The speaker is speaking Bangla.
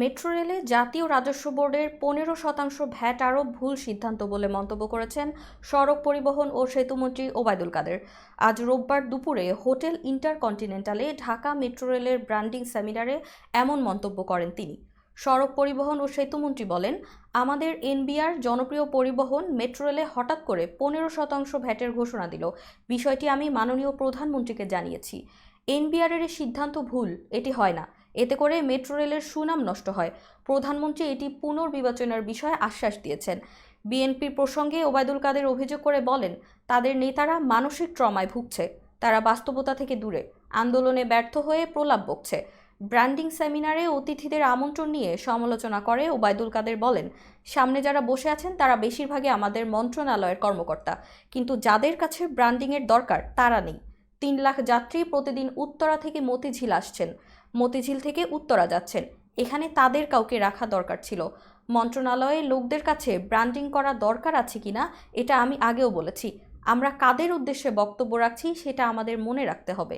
মেট্রো রেলে জাতীয় রাজস্ব বোর্ডের পনেরো শতাংশ ভ্যাট আরোপ ভুল সিদ্ধান্ত বলে মন্তব্য করেছেন সড়ক পরিবহন ও সেতুমন্ত্রী ওবায়দুল কাদের। আজ রোববার দুপুরে হোটেল ইন্টারকন্টিনেন্টালে ঢাকা মেট্রো রেলের ব্র্যান্ডিং সেমিনারে এমন মন্তব্য করেন তিনি। সড়ক পরিবহন ও সেতুমন্ত্রী বলেন, আমাদের এনবিআর জনপ্রিয় পরিবহন মেট্রো রেলে হঠাৎ করে পনেরো শতাংশ ভ্যাটের ঘোষণা দিল। বিষয়টি আমি মাননীয় প্রধানমন্ত্রীকে জানিয়েছি। এনবিআরের সিদ্ধান্ত ভুল, এটি হয় না। এতে করে মেট্রো রেলের সুনাম নষ্ট হয়। প্রধানমন্ত্রী এটি পুনর্বিবেচনার বিষয়ে আশ্বাস দিয়েছেন। বিএনপির প্রসঙ্গে ওবায়দুল কাদের অভিযোগ করে বলেন, তাদের নেতারা মানসিক ট্রমায় ভুগছে। তারা বাস্তবতা থেকে দূরে, আন্দোলনে ব্যর্থ হয়ে প্রলাপ বকছে। ব্র্যান্ডিং সেমিনারে অতিথিদের আমন্ত্রণ নিয়ে সমালোচনা করে ওবায়দুল কাদের বলেন, সামনে যারা বসে আছেন তারা বেশিরভাগই আমাদের মন্ত্রণালয়ের কর্মকর্তা। কিন্তু যাদের কাছে ব্র্যান্ডিংয়ের দরকার তারা নেই। তিন লাখ যাত্রী প্রতিদিন উত্তরা থেকে মতিঝিল আসছেন। মতিঝিল থেকে উত্তরা যাচ্ছেন। এখানে তাদের কাউকে রাখা দরকার ছিল। মন্ত্রণালয়ে লোকদের কাছে ব্র্যান্ডিং করা দরকার আছে কিনা, এটা আমি আগেও বলেছি। আমরা কাদের উদ্দেশ্যে বক্তব্য রাখছি, সেটা আমাদের মনে রাখতে হবে।